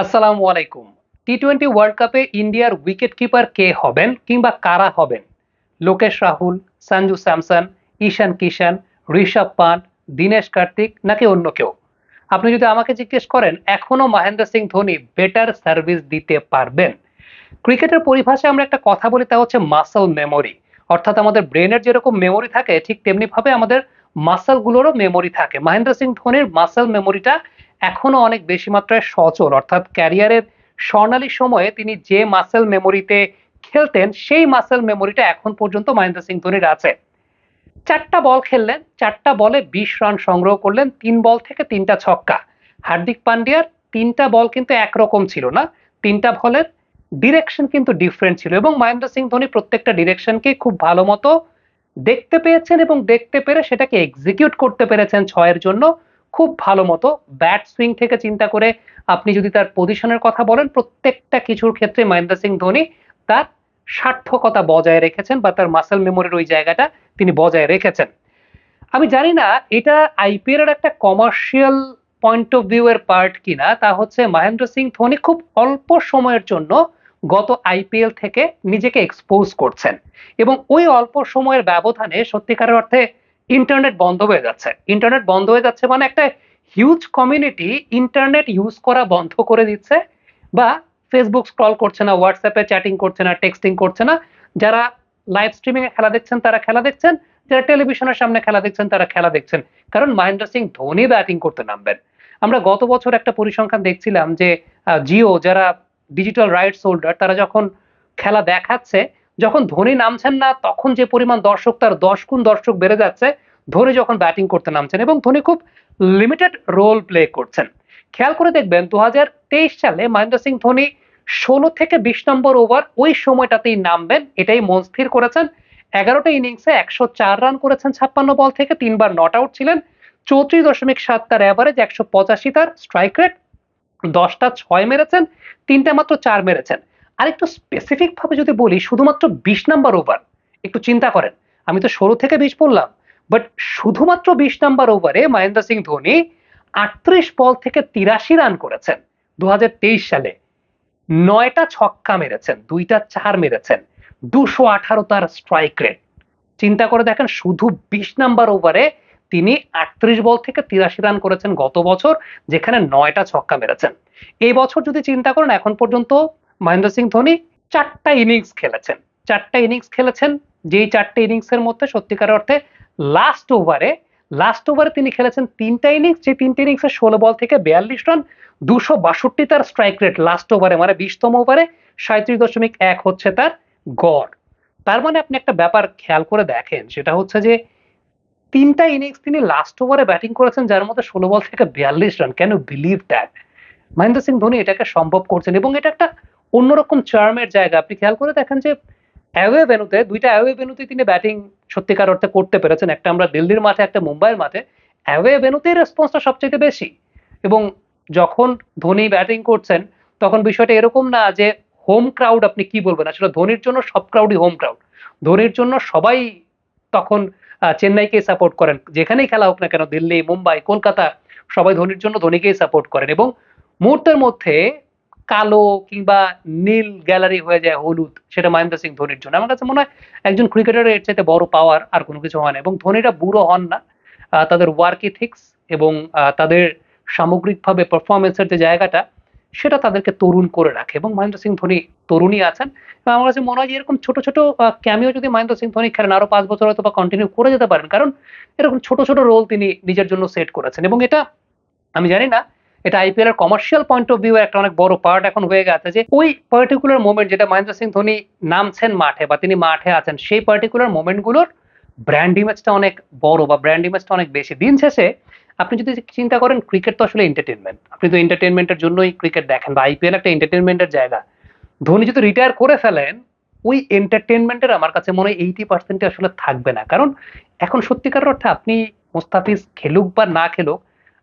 আসসালামু আলাইকুম। T twenty world কাপে ইন্ডিয়ার উইকেট কিপার কে হবেন কিংবা কারা হবেন? লোকেশ রাহুল, সঞ্জু স্যামসন, ঈশান কিষান, ঋষভ পান্ট, দীনেশ কার্তিক নাকি অন্য কেউ? আপনি যদি আমাকে জিজ্ঞেস করেন, এখনও মহেন্দ্র সিং ধোনি বেটার সার্ভিস দিতে পারবেন। ক্রিকেটের পরিভাষায় আমরা একটা কথা বলি, তা হচ্ছে মাসল মেমোরি অর্থাৎ আমাদের ব্রেনের যেরকম মেমোরি থাকে, ঠিক তেমনিভাবে আমাদের মাসলগুলোরও মেমোরি থাকে। মহেন্দ্র সিং ধোনির মাসল মেমোরিটা এখনও অনেক বেশি মাত্রায় সচল। অর্থাৎ ক্যারিয়ারের স্বর্ণালী সময়ে তিনি যে মাসেল মেমোরিতে খেলতেন, সেই মাসেল মেমোরিটা এখন পর্যন্ত মহেন্দ্র সিং ধোনির আছে। চারটা বল খেললেন, চারটা বলে বিশ রান সংগ্রহ করলেন, তিন বল থেকে তিনটা ছক্কা। হার্দিক পান্ডিয়ার তিনটা বল কিন্তু একরকম ছিল না, তিনটা বলের ডিরেকশন কিন্তু ডিফারেন্ট ছিল এবং মহেন্দ্র সিং ধোনি প্রত্যেকটা ডিরেকশনকে খুব ভালো মতো দেখতে পেয়েছেন এবং দেখতে পেরে সেটাকে এক্সিকিউট করতে পেরেছেন ছয়ের জন্য। খুব ভালো মতো ব্যাট সুইং থেকে চিন্তা করে আপনি যদি তার পজিশনের কথা বলেন, প্রত্যেকটা কিছুর ক্ষেত্রে মহেন্দ্র সিং ধোনি তার সার্থকতা বজায় রেখেছেন বা তার মাসেল মেমোরির ওই জায়গাটা তিনি বজায় রেখেছেন। আমি জানি না এটা আইপিএল এর একটা কমার্শিয়াল পয়েন্ট অফ ভিউ এর পার্ট কিনা, তা হচ্ছে মহেন্দ্র সিং ধোনি খুব অল্প সময়ের জন্য গত আইপিএল থেকে নিজেকে এক্সপোজ করছেন এবং ওই অল্প সময়ের ব্যবধানে সত্যিকারের অর্থে ইন্টারনেট বন্ধ হয়ে যাচ্ছে। ইন্টারনেট বন্ধ হয়ে যাচ্ছে মানে একটা হিউজ কমিউনিটি ইন্টারনেট ইউজ করা বন্ধ করে দিচ্ছে বা ফেসবুক স্ক্রল করছে না হোয়াটসঅ্যাপে চ্যাটিং করছে না টেক্সটিং করছে না। যারা লাইভ স্ট্রিমিং এ খেলা দেখছেন, তারা খেলা দেখছেন। যারা টেলিভিশনের সামনে খেলা দেখছেন, তারা খেলা দেখছেন। কারণ মহেন্দ্র সিং ধোনি ব্যাটিং করতে নামবেন। আমরা গত বছর একটা পরিসংখ্যান দেখছিলাম যে জিও, যারা ডিজিটাল রাইটস হোল্ডার তারা যখন খেলা দেখাচ্ছে যখন ধোনি নামছেন না, তখন যে পরিমাণ দর্শক তার দশ গুণ দর্শক বেড়ে যাচ্ছে, ধোনি যখন ব্যাটিং করতে নামছেন এবং ধোনি খুব লিমিটেড রোল প্লে করছেন। খেয়াল করে দেখবেন দুই হাজার তেইশ সালে মহেন্দ্র সিং ধোনি ষোলো থেকে বিশ নম্বর ওভার ওই সময়টাতেই নামবেন, এটাই মন স্থির করেছেন। এগারোটা ইনিংসে একশো চার রান করেছেন ছাপ্পান্ন বল থেকে, তিনবার নট আউট ছিলেন। চৌত্রিশ দশমিক সাত তার অ্যাভারেজ একশো পঁচাশি তার স্ট্রাইক রেট দশটা ছয় মেরেছেন, তিনটা মাত্র চার মেরেছেন। আর একটু স্পেসিফিক ভাবে যদি বলি, শুধুমাত্র বিশ নাম্বার ওভার একটু চিন্তা করেন। আমি তো ষোলো থেকে বিশ বললাম বাট শুধুমাত্র বিশ নাম্বার ওভারে মহেন্দ্র সিং ধোনি আটত্রিশ বল থেকে তিরাশি রান করেছেন দুহাজার তেইশ সালে। নয়টা ছক্কা মেরেছেন, দুইটা চার মেরেছেন, দুশো আঠারো তার স্ট্রাইক রেট চিন্তা করে দেখেন, শুধু বিশ নাম্বার ওভারে তিনি আটত্রিশ বল থেকে তিরাশি রান করেছেন গত বছর, যেখানে নয়টা ছক্কা মেরেছেন। এই বছর যদি চিন্তা করেন, এখন পর্যন্ত মহেন্দ্র সিং ধোনি চারটা ইনিংস খেলেছেন। চারটা ইনিংস খেলেছেন, যেই চারটে ইনিংসের মধ্যে সত্যিকার অর্থে লাস্ট ওভারে লাস্ট ওভারে তিনি খেলেছেন তিনটা ইনিংস যে তিনটা ইনিংসে ষোলো বল থেকে বিয়াল্লিশ রান দুশো বাষট্টি তার স্ট্রাইক রেট লাস্ট ওভারে মানে বিশতম ওভারে সাঁত্রিশ দশমিক এক হচ্ছে তার গড়। তার মানে আপনি একটা ব্যাপার খেয়াল করে দেখেন, সেটা হচ্ছে যে তিনটা ইনিংস তিনি লাস্ট ওভারে ব্যাটিং করেছেন, যার মধ্যে ষোলো বল থেকে বিয়াল্লিশ run can believe that Mahendra Singh Dhoni এটাকে সম্ভব করছেন এবং এটা একটা অন্যরকম চার্মের জায়গা। আপনি খেয়াল করে দেখেন যে অ্যাওয়ে ভেনুতে দুইটা অ্যাওয়ে ভেনুতে তিনি ব্যাটিং সত্যিকার অর্থে করতে পেরেছেন। একটা আমরা দিল্লির মাঠে, একটা মুম্বাইয়ের মাঠে। অ্যাওয়ে ভেনুতেই রেসপন্সটা সবচেয়ে বেশি। এবং যখন ধোনি ব্যাটিং করছেন, তখন বিষয়টা এরকম না যে হোম ক্রাউড আপনি কি বলবেন? আসলে ধোনির জন্য সব ক্রাউডই হোম ক্রাউড ধোনির জন্য সবাই তখন চেন্নাইকে সাপোর্ট করেন। যেখানেই খেলা হোক না কেন, দিল্লি, মুম্বাই, কলকাতা, সবাই ধোনির জন্য ধোনিকেই সাপোর্ট করেন। এবং মুহূর্তের মধ্যে কালো কিংবা নীল গ্যালারি হয়ে যায় হলুদ, সেটা মহেন্দ্র সিং ধোনির জন্য। আমার কাছে মনে হয় একজন ক্রিকেটারের এর চাইতে বড় পাওয়ার আর কোনো কিছু হয় না। এবং ধোনিরা বুড়ো হন না। তাদের ওয়ার্ক ইথিক্স এবং তাদের সামগ্রিকভাবে পারফরমেন্সের যে জায়গাটা, সেটা তাদেরকে তরুণ করে রাখে। এবং মহেন্দ্র সিং ধোনি তরুণই আছেন। এবং আমার কাছে মনে হয় যে এরকম ছোট ছোট ক্যামিও যদি মহেন্দ্র সিং ধোনি খেলেন, আরও পাঁচ বছর হয়তো বা কন্টিনিউ করে যেতে পারেন। কারণ এরকম ছোট ছোট রোল তিনি নিজের জন্য সেট করেছেন। এবং এটা আমি জানি না এটা আইপিএল এর কমার্শিয়াল পয়েন্ট অফ ভিউ একটা অনেক বড় পার্ট এখন হয়ে গেছে যে ওই পার্টিকুলার মোমেন্ট যেটা মহেন্দ্র সিং ধোনি নামছেন মাঠে বা তিনি মাঠে আছেন, সেই পার্টিকুলার মোমেন্টগুলোর ব্র্যান্ড ইমেজটা অনেক বড় বা ব্র্যান্ড ইমেজটা অনেক বেশি। দিন শেষে আপনি যদি চিন্তা করেন ক্রিকেট তো আসলে এন্টারটেনমেন্ট আপনি তো এন্টারটেনমেন্টের জন্যই ক্রিকেট দেখেন বা আইপিএল একটা এন্টারটেনমেন্টের জায়গা। ধোনি যদি রিটায়ার করে ফেলেন, ওই এন্টারটেনমেন্টের আমার কাছে মনে হয় এইটি পার্সেন্টে আসলে থাকবে না। কারণ এখন সত্যিকার অর্থে আপনি মোস্তাফিজ খেলুক বা না খেলুক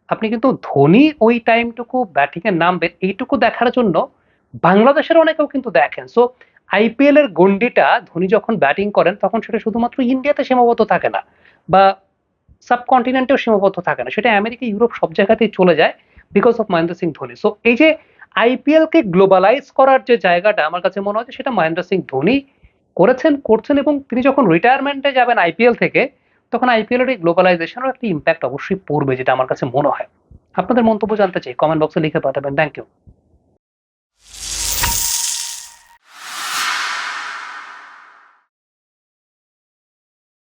আপনি কিন্তু ধোনি ওই টাইমটুকু ব্যাটিং এর নামবেন এইটুকু দেখার জন্য বাংলাদেশের অনেকেও কিন্তু দেখেন। সো আইপিএল এর গন্ডিটা ধোনি যখন ব্যাটিং করেন, তখন সেটা শুধুমাত্র ইন্ডিয়াতে সীমাবদ্ধ থাকে না বা সাবকন্টিনেন্টেও সীমাবদ্ধ থাকে না। সেটা আমেরিকা, ইউরোপ সব জায়গাতেই চলে যায় because of Mahendra Singh Dhoni. So এই যে আইপিএল কে গ্লোবালাইজ করার যে জায়গাটা, আমার কাছে মনে হয় সেটা মহেন্দ্র সিং ধোনি করেছেন, করছেন এবং তিনি যখন রিটায়ারমেন্টে যাবেন আইপিএল থেকে তখন আইপিএল এর এই গ্লোবালাইজেশনের একটা ইম্প্যাক্ট অবশ্যই পড়বে, যেটা আমার কাছে মনে হয়। আপনাদের মন্তব্য জানতে চাই কমেন্ট বক্সে লিখে পাঠাবেন। Thank you